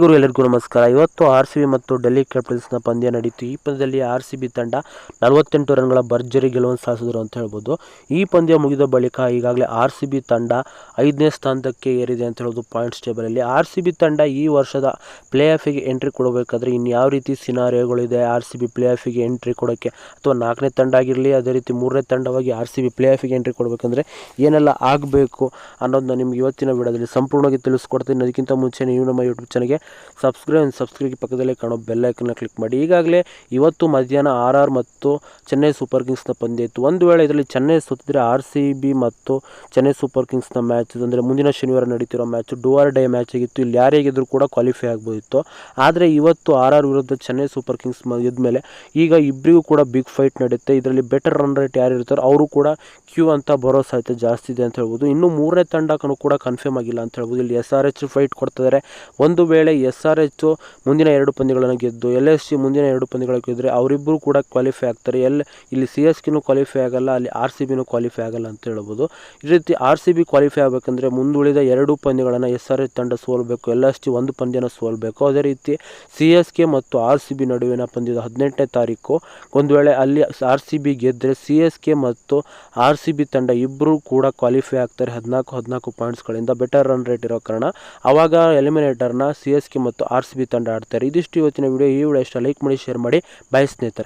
ವೀಕ್ಷಕರು ಎಲ್ಲರಿಗೂ ನಮಸ್ಕಾರ. ಇವತ್ತು ಆರ್ ಸಿ ಬಿ ಮತ್ತು ಡೆಲ್ಲಿ ಕ್ಯಾಪಿಟಲ್ಸ್ನ ಪಂದ್ಯ ನಡೀತು. ಈ ಪಂದ್ಯದಲ್ಲಿ ಆರ್ ಸಿ ಬಿ ತಂಡ ನಲವತ್ತೆಂಟು ರನ್ಗಳ ಭರ್ಜರಿ ಗೆಲುವನ್ನು ಸಾಧಿಸಿದ್ರು ಅಂತ ಹೇಳ್ಬೋದು. ಈ ಪಂದ್ಯ ಮುಗಿದ ಬಳಿಕ ಈಗಾಗಲೇ ಆರ್ ಸಿ ಬಿ ತಂಡ ಐದನೇ ಸ್ಥಾನಕ್ಕೆ ಏರಿದೆ ಅಂತ ಹೇಳೋದು ಪಾಯಿಂಟ್ಸ್ ಟೇಬಲಲ್ಲಿ. ಆರ್ ಸಿ ಬಿ ತಂಡ ಈ ವರ್ಷದ ಪ್ಲೇ ಆಫಿಗೆ ಎಂಟ್ರಿ ಕೊಡಬೇಕಾದ್ರೆ ಇನ್ಯಾವ ಯಾವ ರೀತಿ ಸಿನಾರಿಯೋಗಳಿದೆ? ಆರ್ ಸಿ ಬಿ ಪ್ಲೇ ಆಫಿಗೆ ಎಂಟ್ರಿ ಕೊಡೋಕ್ಕೆ ಅಥವಾ ನಾಲ್ಕನೇ ತಂಡ ಆಗಿರಲಿ, ಅದೇ ರೀತಿ ಮೂರನೇ ತಂಡವಾಗಿ ಆರ್ ಸಿ ಬಿ ಪ್ಲೇ ಆಫಿಗೆ ಎಂಟ್ರಿ ಕೊಡಬೇಕಂದ್ರೆ ಏನೆಲ್ಲ ಆಗಬೇಕು ಅನ್ನೋದನ್ನ ನಿಮ್ಗೆ ಇವತ್ತಿನ ವಿಡಿಯೋದಲ್ಲಿ ಸಂಪೂರ್ಣವಾಗಿ ತಿಳಿಸ್ಕೊಡ್ತೀನಿ. ಅದಕ್ಕಿಂತ ಮುಂಚೆ ನೀವು ನಮ್ಮ ಯೂಟ್ಯೂಬ್ ಚಾನಲ್ಗೆ ಸಬ್ಸ್ಕ್ರೈಬ್ ಸಬ್ಸ್ಕ್ರೈಬ್ ಪಕ್ಕದಲ್ಲೇ ಕಾಣೋ ಬೆಲ್ಲೈಕನ್ನ ಕ್ಲಿಕ್ ಮಾಡಿ. ಈಗಾಗಲೇ ಇವತ್ತು ಮಧ್ಯಾಹ್ನ ಆರ್ ಆರ್ ಮತ್ತು ಚೆನ್ನೈ ಸೂಪರ್ ಕಿಂಗ್ಸ್ನ ಪಂದ್ಯ ಇತ್ತು. ಒಂದು ವೇಳೆ ಇದರಲ್ಲಿ ಚೆನ್ನೈ ಸೋತಿದ್ರೆ ಆರ್ ಸಿ ಬಿ ಮತ್ತು ಚೆನ್ನೈ ಸೂಪರ್ ಕಿಂಗ್ಸ್ನ ಮ್ಯಾಚ್ ಅಂದರೆ ಮುಂದಿನ ಶನಿವಾರ ನಡೀತಿರೋ match do or die match ಆಗಿತ್ತು. ಇಲ್ಲಿ ಯಾರೇ ಗೆದ್ದರೂ ಕೂಡ ಕ್ವಾಲಿಫೈ ಆಗ್ಬೋದಿತ್ತು. ಆದರೆ ಇವತ್ತು ಆರ್ ಆರ್ ವಿರುದ್ಧ ಚೆನ್ನೈ ಸೂಪರ್ ಕಿಂಗ್ಸ್ ಗೆದ್ಮೇಲೆ ಈಗ ಇಬ್ಬರಿಗೂ ಕೂಡ ಬಿಗ್ ಫೈಟ್ ನಡೆಯುತ್ತೆ ಇದರಲ್ಲಿ ಬೆಟರ್ ರನ್ ರೇಟ್ ಯಾರು ಇರ್ತಾರೋ ಅವರು ಕೂಡ ಕ್ಯೂ ಅಂತ ಬರೋ ಸಾಧ್ಯತೆ ಜಾಸ್ತಿ ಇದೆ ಅಂತ ಹೇಳ್ಬೋದು. ಇನ್ನು ಮೂರನೇ ತಂಡಕ್ಕೂ ಕೂಡ ಕನ್ಫರ್ಮ್ ಆಗಿಲ್ಲ ಅಂತ ಹೇಳ್ಬೋದು. ಇಲ್ಲಿ ಎಸ್ ಆರ್ ಎಚ್ ಫೈಟ್ ಕೊಡ್ತಿದ್ದಾರೆ ಒಂದು ವೇಳೆ ಎಸ್ ಆರ್ ಎಚ್ ಮುಂದಿನ ಎರಡು ಪಂದ್ಯಗಳನ್ನು ಗೆದ್ದು ಎಲ್ ಎಸ್ ಸಿ ಮುಂದಿನ ಎರಡು ಪಂದ್ಯಗಳನ್ನು ಗೆದ್ದರೆ ಅವರಿಬ್ಬರು ಕೂಡ ಕ್ವಾಲಿಫೈ ಆಗ್ತಾರೆ. ಎಲ್ ಇಲ್ಲಿ ಸಿ ಎಸ್ ಕೆನೂ ಕ್ವಾಲಿಫೈ ಆಗಲ್ಲ, ಅಲ್ಲಿ ಆರ್ ಸಿ ಬಿನೂ ಕ್ವಾಲಿಫೈ ಆಗಲ್ಲ ಅಂತ ಹೇಳ್ಬೋದು. ಈ ರೀತಿ ಆರ್ ಸಿ ಬಿ ಕ್ವಾಲಿಫೈ ಆಗಬೇಕಂದ್ರೆ ಮುಂದುಳಿದ ಎರಡು ಪಂದ್ಯಗಳನ್ನು ಎಸ್ ಆರ್ ಎಚ್ ತಂಡ ಸೋಲ್ಬೇಕು, ಎಲ್ ಎಸ್ ಟಿ ಒಂದು ಪಂದ್ಯನ ಸೋಲ್ಬೇಕು. ಅದೇ ರೀತಿ ಸಿ ಎಸ್ ಕೆ ಮತ್ತು ಆರ್ ಸಿ ಬಿ ನಡುವಿನ ಪಂದ್ಯದ ಹದಿನೆಂಟನೇ ತಾರೀಕು, ಒಂದು ವೇಳೆ ಅಲ್ಲಿ ಆರ್ ಸಿ ಬಿ ಗೆದ್ದರೆ ಸಿ ಎಸ್ ಕೆ ಮತ್ತು ಆರ್ ಸಿ ಬಿ ತಂಡ ಇಬ್ಬರು ಕೂಡ ಕ್ವಾಲಿಫೈ ಆಗ್ತಾರೆ. ಹದಿನಾಲ್ಕು ಹದಿನಾಲ್ಕು ಪಾಯಿಂಟ್ಸ್ಗಳಿಂದ ಬೆಟರ್ ರನ್ ರೇಟ್ ಇರೋ ಕಾರಣ. ಆವಾಗ ಎಲಿಮಿನೇಟರ್ನ ಸಿ ಕೆ ಮತ್ತು ಆರ್ ಸಿ ತಂಡ ಆಡ್ತಾರೆ. ಇದಿಷ್ಟು ಇವತ್ತಿನ ವಿಡಿಯೋ ಈ ವಿಡಿಯೋ ಇಷ್ಟ ಲೈಕ್ ಮಾಡಿ ಶೇರ್ ಮಾಡಿ. ಬಾಯ್ ಸ್ನೇಹಿತರೆ.